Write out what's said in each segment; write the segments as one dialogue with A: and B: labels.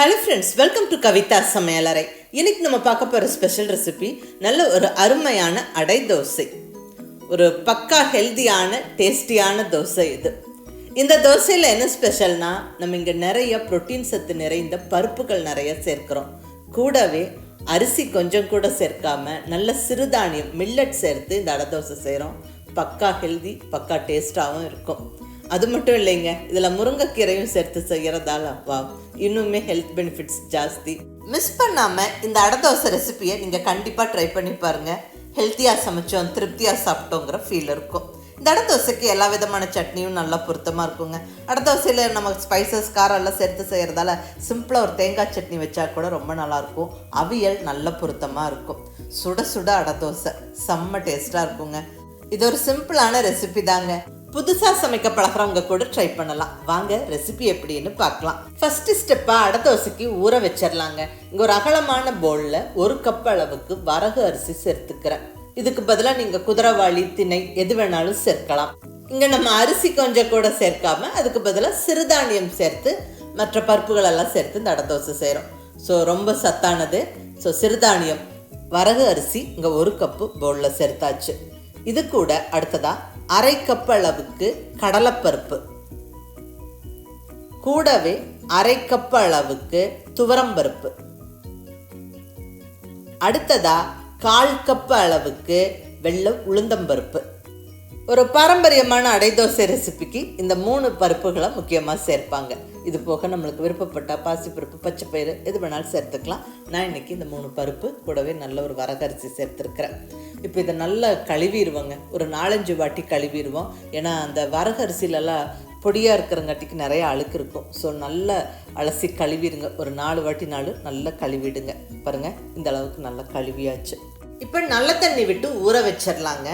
A: Hello friends welcome to Kavitha சமையலறை இன்னைக்கு நம்ம பார்க்க போகிற ஸ்பெஷல் ரெசிபி நல்ல ஒரு அருமையான அடை தோசை. ஒரு பக்கா ஹெல்தியான டேஸ்டியான தோசை இது. இந்த தோசையில் என்ன ஸ்பெஷல்னா நம்ம இங்கே நிறைய புரோட்டீன் சத்து நிறைந்த பருப்புகள் நிறைய சேர்க்குறோம். கூடவே அரிசி கொஞ்சம் கூட சேர்க்காம நல்ல சிறுதானியம் மில்லட் சேர்த்து இந்த அடை தோசை செய்கிறோம் பக்கா ஹெல்தி பக்கா டேஸ்ட்டாகவும் இருக்கும். அது மட்டும் இல்லைங்க இதில் முருங்கைக்கீரையும் சேர்த்து செய்கிறதால வா இன்னுமே ஹெல்த் பெனிஃபிட்ஸ் ஜாஸ்தி. மிஸ் பண்ணாமல் இந்த அடை தோசை ரெசிபியை நீங்கள் கண்டிப்பாக ட்ரை பண்ணி பாருங்கள் ஹெல்த்தியாக சமைச்சோம் திருப்தியாக சாப்பிட்டோங்கிற ஃபீல் இருக்கும். இந்த அடதோசைக்கு எல்லா விதமான சட்னியும் நல்லா பொருத்தமாக இருக்குங்க. அடை தோசையில் நம்ம ஸ்பைசஸ் காரம் எல்லாம் சேர்த்து செய்கிறதால சிம்பிளாக ஒரு தேங்காய் சட்னி வச்சா கூட ரொம்ப நல்லாயிருக்கும் அவியல் நல்ல பொருத்தமாக இருக்கும். சுட சுட அடை தோசை. செம்ம டேஸ்ட்டாக இருக்குங்க. இது ஒரு சிம்பிளான ரெசிபி தாங்க. புதுசாக சமைக்க பழகிறவங்க கூட ட்ரை பண்ணலாம். வாங்க ரெசிபி எப்படின்னு பார்க்கலாம். ஃபர்ஸ்ட் ஸ்டெப்பாக அடை தோசைக்கு ஊற வச்சிடலாங்க இங்கே ஒரு அகலமான பவுலில் ஒரு கப் அளவுக்கு வரகு அரிசி சேர்த்துக்கிறேன். இதுக்கு பதிலாக நீங்கள் குதிரைவாளி திணை எது வேணாலும் சேர்க்கலாம். இங்கே நம்ம அரிசி கொஞ்சம் கூட சேர்க்காம அதுக்கு பதிலாக சிறுதானியம் சேர்த்து மற்ற பருப்புகள் எல்லாம் சேர்த்து இந்த அடை தோசை செய்கிறோம் ஸோ ரொம்ப சத்தானது. ஸோ சிறுதானியம் வரகு அரிசி இங்கே ஒரு கப்பு பவுலில் சேர்த்தாச்சு. இது கூட அடுத்ததா அரை கப் அளவுக்கு கடலைப்பருப்பு. கூடவே அரை கப் அளவுக்கு துவரம்பருப்பு. அடுத்ததா கால் கப் அளவுக்கு வெள்ளை உளுந்தம்பருப்பு. ஒரு பாரம்பரியமான அடைதோசை ரெசிபிக்கு இந்த மூணு பருப்புகளை முக்கியமாக சேர்ப்பாங்க. இது போக நம்மளுக்கு விருப்பப்பட்ட பாசிப்பருப்பு பச்சைப்பயிறு எது வேணாலும் சேர்த்துக்கலாம். நான் இன்னைக்கு இந்த மூணு பருப்பு கூடவே நல்ல ஒரு வரகரிசி சேர்த்துருக்கிறேன். இப்போ இதை நல்லா கழுவிடுவோங்க. ஒரு நாலஞ்சு வாட்டி கழுவிடுவோம். ஏன்னா அந்த வரகரிசிலலாம் பொடியாக இருக்கிறங்காட்டிக்கு நிறைய அழுக்கு இருக்கும். ஸோ நல்லா அலசி கழுவிடுங்க. ஒரு நாலு வாட்டி நாலு நல்லா கழுவிடுங்க. பாருங்கள் இந்த அளவுக்கு நல்லா கழுவியாச்சு. இப்போ நல்ல தண்ணி விட்டு ஊற வச்சிடலாங்க.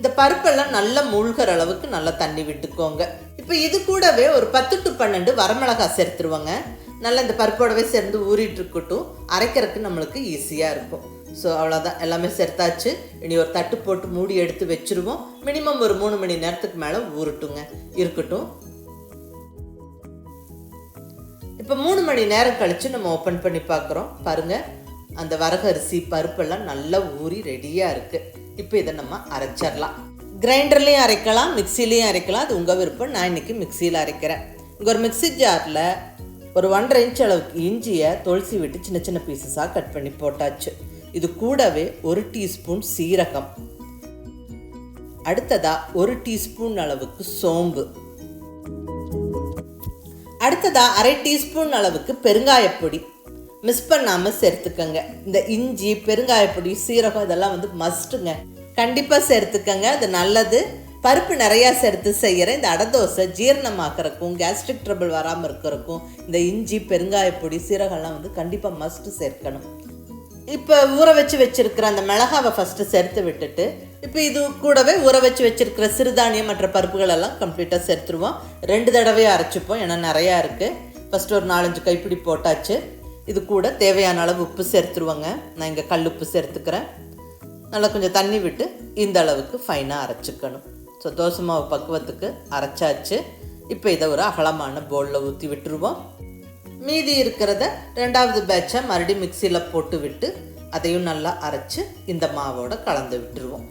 A: இந்த பருப்பெல்லாம் நல்லா மூழ்கிற அளவுக்கு நல்லா தண்ணி விட்டுக்கோங்க. இப்போ இது கூடவே ஒரு பத்து டு பன்னெண்டு வரமிளகாய் சேர்த்துருவோங்க. நல்லா இந்த பருப்போடவே சேர்ந்து ஊறிட்டு இருக்கட்டும். அரைக்கிறதுக்கு நம்மளுக்கு ஈஸியாக இருக்கும். ஸோ அவ்வளோதான் எல்லாமே சேர்த்தாச்சு. இனி ஒரு தட்டு போட்டு மூடி எடுத்து வச்சுருவோம். மினிமம் ஒரு மூணு மணி நேரத்துக்கு மேலே ஊறட்டுங்க. இருக்கட்டும். இப்போ மூணு மணி நேரம் கழித்து நம்ம ஓப்பன் பண்ணி பார்க்குறோம் பாருங்கள் அந்த வரகரிசி பருப்பெல்லாம் நல்லா ஊறி ரெடியாக இருக்குது இப்போ இதை நம்ம அரைச்சிடலாம். கிரைண்டர்லேயும் அரைக்கலாம் மிக்சிலையும் அரைக்கலாம். அது உங்கள் விருப்பம். நான் இன்றைக்கி மிக்சியில் அரைக்கிறேன். இங்கே ஒரு மிக்சி ஜாரில் ஒரு ஒன்றரை இன்ச் அளவுக்கு இஞ்சியை தொளசி விட்டு சின்ன சின்ன பீசஸாக கட் பண்ணி போட்டாச்சு. இது கூடவே ஒரு டீஸ்பூன் சீரகம். அடுத்ததாக ஒரு டீஸ்பூன் அளவுக்கு சோம்பு. அடுத்ததாக அரை டீஸ்பூன் அளவுக்கு பெருங்காயப்பொடி. மிஸ் பண்ணாமல் சேர்த்துக்கோங்க. இந்த இஞ்சி பெருங்காயப்பொடி சீரகம் இதெல்லாம் வந்து மஸ்ட்டுங்க கண்டிப்பாக சேர்த்துக்கோங்க. அது நல்லது. பருப்பு நிறையா சேர்த்து செய்கிற இந்த அடதோசை ஜீரணமாக்கறக்கும் கேஸ்ட்ரிக் ட்ரபிள் வராமல் இருக்கிறக்கும் இந்த இஞ்சி பெருங்காயப்பொடி சீரகம்லாம் வந்து கண்டிப்பாக மஸ்ட்டு சேர்க்கணும். இப்போ ஊற வச்சு வச்சுருக்கிற அந்த மிளகாவை ஃபஸ்ட்டு சேர்த்து விட்டுட்டு இப்போ இது கூடவே ஊற வச்சு வச்சுருக்கிற சிறுதானியம் மற்ற பருப்புகளெல்லாம் கம்ப்ளீட்டாக சேர்த்துருவோம். ரெண்டு தடவையாக அரைச்சிப்போம். ஏன்னா நிறையா இருக்குது ஃபஸ்ட்டு ஒரு நாலஞ்சு கைப்பிடி போட்டாச்சு. இது கூட தேவையான அளவு உப்பு சேர்த்துருவோங்க. நான் இங்கே கல் உப்பு சேர்த்துக்கிறேன். நல்லா கொஞ்சம் தண்ணி விட்டு இந்த அளவுக்கு ஃபைனாக அரைச்சிக்கணும். ஸோ தோசை மாவு பக்குவத்துக்கு அரைச்சாச்சு. இப்போ இதை ஒரு அகலமான பவுலில் ஊற்றி விட்டுருவோம். மீதி இருக்கிறத ரெண்டாவது பேட்சை மறுபடியும் மிக்சியில் போட்டு விட்டு அதையும் நல்லா அரைச்சி இந்த மாவோட கலந்து விட்டுருவோம்.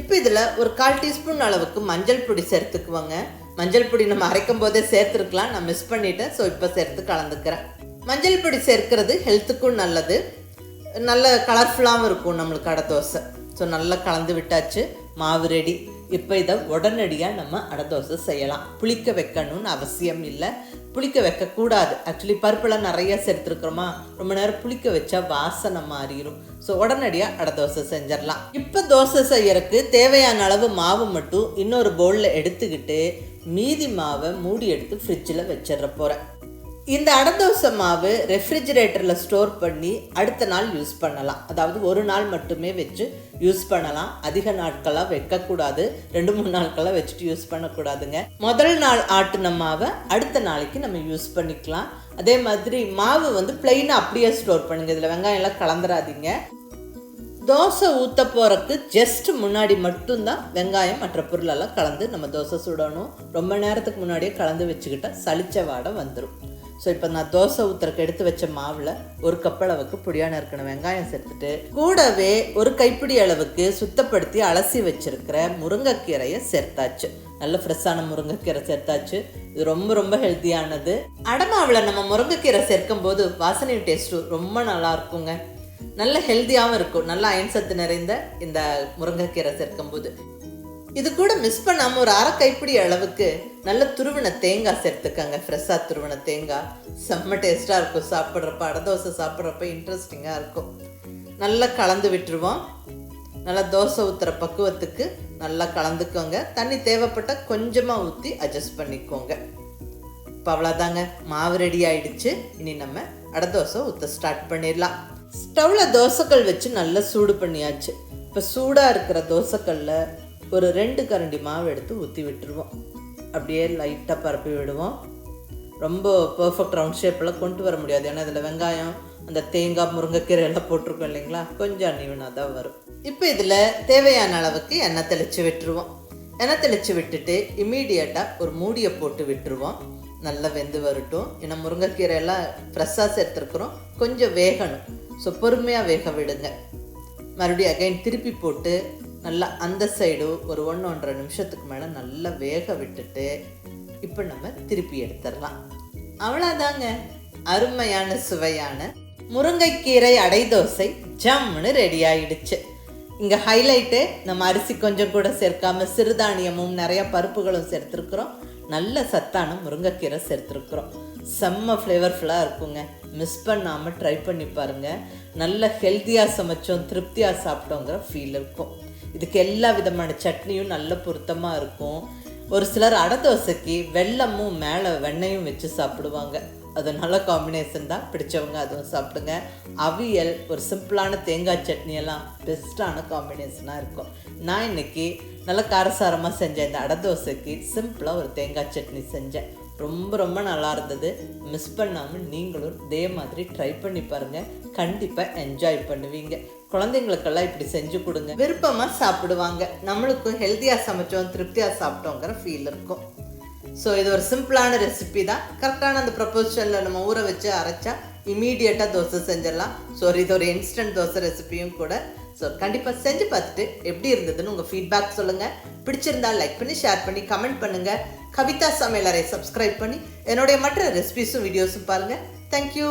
A: இப்போ இதில் ஒரு கால் டீஸ்பூன் அளவுக்கு மஞ்சள் பொடி சேர்த்துக்குவோங்க. மஞ்சள் பொடி நம்ம அரைக்கும் போதே சேர்த்துருக்கலாம். நான் மிஸ் பண்ணிட்டேன். ஸோ இப்போ சேர்த்து கலந்துக்கிறேன். மஞ்சள் பொடி சேர்க்கிறது ஹெல்த்துக்கும் நல்லது. நல்ல கலர்ஃபுல்லாகவும் இருக்கும் நம்மளுக்கு அடை தோசை. ஸோ நல்லா கலந்து விட்டாச்சு. மாவு ரெடி இப்போ இதை உடனடியாக நம்ம அடை தோசை செய்யலாம். புளிக்க வைக்கணும்னு அவசியம் இல்லை. புளிக்க வைக்கக்கூடாது. ஆக்சுவலி பருப்பெல்லாம் நிறைய சேர்த்துருக்குறோமா? ரொம்ப நேரம் புளிக்க வச்சா வாசனை மாறிடும் ஸோ உடனடியாக அடை தோசை செஞ்சிடலாம். இப்போ தோசை செய்யறதுக்கு தேவையான அளவு மாவு மட்டும் இன்னொரு பவுலில் எடுத்துக்கிட்டு மீதி மாவை மூடி எடுத்து ஃப்ரிட்ஜில் வச்சிட போகிறேன் இந்த அடதோசை மாவு ரெஃப்ரிஜிரேட்டரில் ஸ்டோர் பண்ணி அடுத்த நாள் யூஸ் பண்ணலாம். அதாவது ஒரு நாள் மட்டுமே வச்சு யூஸ் பண்ணலாம். அதிக நாட்களாக வைக்கக்கூடாது. ரெண்டு மூணு நாட்களாக வச்சுட்டு யூஸ் பண்ணக்கூடாதுங்க. முதல் நாள் ஆட்டின மாவை அடுத்த நாளைக்கு நம்ம யூஸ் பண்ணிக்கலாம். அதே மாதிரி மாவு வந்து பிளெயினாக அப்படியே ஸ்டோர் பண்ணுங்க. இதில் வெங்காயம் எல்லாம் கலந்துராதீங்க தோசை ஊற்ற போகிறதுக்கு ஜஸ்ட் முன்னாடி மட்டும்தான் வெங்காயம் மற்ற பொருளெல்லாம் கலந்து நம்ம தோசை சுடணும். ரொம்ப நேரத்துக்கு முன்னாடியே கலந்து வச்சுக்கிட்டால் சளிச்ச வாடை வந்துடும் ஸோ இப்போ நான் தோசை ஊற்றுறக்கு எடுத்து வச்ச மாவில் ஒரு கப் அளவுக்கு புடியான இருக்கணும். வெங்காயம் சேர்த்துட்டு கூடவே ஒரு கைப்பிடி அளவுக்கு சுத்தப்படுத்தி அலசி வச்சிருக்கிற முருங்கைக்கீரையை சேர்த்தாச்சு. நல்ல ஃப்ரெஷ்ஷான முருங்கைக்கீரை சேர்த்தாச்சு. இது ரொம்ப ரொம்ப ஹெல்த்தியானது அடமாவில் நம்ம முருங்கைக்கீரை சேர்க்கும் போது வாசனை டேஸ்ட்டும் ரொம்ப நல்லா இருக்குங்க. நல்ல ஹெல்த்தியாகவும் இருக்கும். நல்ல அயன் சத்து நிறைந்த இந்த முருங்கைக்கீரை சேர்க்கும்போது. இது கூட மிஸ் பண்ணாமல் ஒரு அரை கைப்பிடி அளவுக்கு நல்ல துருவின தேங்காய் சேர்த்துக்கங்க. ஃப்ரெஷ்ஷாக துருவின தேங்காய். செம்ம டேஸ்ட்டாக இருக்கும். சாப்பிட்றப்ப அடை தோசை சாப்பிட்றப்ப இன்ட்ரெஸ்டிங்காக இருக்கும். நல்லா கலந்து விட்டுருவோம். நல்லா தோசை ஊற்றுற பக்குவத்துக்கு நல்லா கலந்துக்கோங்க. தண்ணி தேவைப்பட்டால் கொஞ்சமாக ஊற்றி அட்ஜஸ்ட் பண்ணிக்கோங்க. இப்போ அவ்வளோதாங்க மாவு ரெடி ஆயிடுச்சு. இனி நம்ம அடை தோசை ஊற்ற ஸ்டார்ட் பண்ணிடலாம். ஸ்டவ்வில் தோசைக்கல் வச்சு நல்லா சூடு பண்ணியாச்சு. இப்போ சூடாக இருக்கிற தோசைக்கல்ல ஒரு ரெண்டு கரண்டி மாவு எடுத்து ஊற்றி விட்டுருவோம். அப்படியே லைட்டாக பரப்பி விடுவோம். ரொம்ப பர்ஃபெக்ட் ரவுண்ட் ஷேப்பில் கொண்டு வர முடியாது. ஏன்னா இதில் வெங்காயம் அந்த தேங்காய் முருங்கைக்கீரை எல்லாம் போட்டிருக்கோம் இல்லைங்களா? கொஞ்சம் அன்னிவனாக தான் வரும். இப்போ இதில் தேவையான அளவுக்கு எண்ணெய் தெளித்து விட்டுருவோம். எண்ணெய் தெளித்து விட்டுட்டு இமீடியட்டாக ஒரு மூடியை போட்டு விட்டுருவோம். நல்லா வெந்து வரட்டும். ஏன்னா முருங்கைக்கீரை எல்லாம் ஃப்ரெஷ்ஷாக சேர்த்துருக்குறோம். கொஞ்சம் வேகணும். ஸோ பொறுமையாக வேக விடுங்க. மறுபடியும் அகைன் திருப்பி போட்டு நல்லா அந்த சைடு ஒரு ஒன்று ஒன்றரை நிமிஷத்துக்கு மேலே நல்லா வேக விட்டுட்டு இப்போ நம்ம திருப்பி எடுத்துடலாம். அவ்வளோதாங்க அருமையான சுவையான முருங்கைக்கீரை அடை தோசை ஜம்முன்னு ரெடி ஆயிடுச்சு. இங்கே ஹைலைட்டு நம்ம அரிசி கொஞ்சம் கூட சேர்க்காம சிறுதானியமும் நிறைய பருப்புகளும் சேர்த்துருக்குறோம். நல்ல சத்தான முருங்கைக்கீரை சேர்த்துருக்குறோம். செம்ம ஃப்ளேவர்ஃபுல்லாக இருக்குங்க. மிஸ் பண்ணாமல் ட்ரை பண்ணி பாருங்கள் நல்ல ஹெல்த்தியாக சமைச்சோம் திருப்தியாக சாப்பிட்டோங்கிற ஃபீல் இருக்கும். இதுக்கு எல்லா விதமான சட்னியும் நல்ல பொருத்தமாக இருக்கும். ஒரு சிலர் அடை தோசைக்கு வெல்லமும் மேலே வெண்ணையும் வச்சு சாப்பிடுவாங்க. அது நல்ல காம்பினேஷன் தான். பிடிச்சவங்க அதுவும் சாப்பிடுங்க. அவியல் ஒரு சிம்பிளான தேங்காய் சட்னியெல்லாம் பெஸ்ட்டான காம்பினேஷனாக இருக்கும். நான் இன்னைக்கு நல்ல காரசாரமாக செஞ்சேன் இந்த அடை தோசைக்கு சிம்பிளாக ஒரு தேங்காய் சட்னி செஞ்சேன். ரொம்ப ரொம்ப நல்லா இருந்தது. மிஸ் பண்ணாமல் நீங்களும் இதே மாதிரி ட்ரை பண்ணி பாருங்கள் கண்டிப்பாக என்ஜாய் பண்ணுவீங்க. குழந்தைங்களுக்கெல்லாம் இப்படி செஞ்சு கொடுங்க. விருப்பமாக சாப்பிடுவாங்க. நம்மளுக்கும் ஹெல்த்தியாக சமைச்சோம் திருப்தியாக சாப்பிட்டோங்கிற ஃபீல் இருக்கும். ஸோ இது ஒரு சிம்பிளான ரெசிபி தான். கரெக்டான அந்த ப்ரப்போசனில் நம்ம ஊற வச்சு அரைச்சா இமீடியட்டாக தோசை செஞ்சிடலாம். ஸோ இது ஒரு இன்ஸ்டன்ட் தோசை ரெசிபியும் கூட. ஸோ கண்டிப்பாக செஞ்சு பார்த்துட்டு எப்படி இருந்ததுன்னு உங்கள் ஃபீட்பேக் சொல்லுங்கள் பிடிச்சிருந்தா லைக் பண்ணி ஷேர் பண்ணி கமெண்ட் பண்ணுங்கள் கவிதா சமையலரை சப்ஸ்கிரைப் பண்ணி என்னுடைய மற்ற ரெசிபிஸும் வீடியோஸும் பாருங்கள் தேங்க்யூ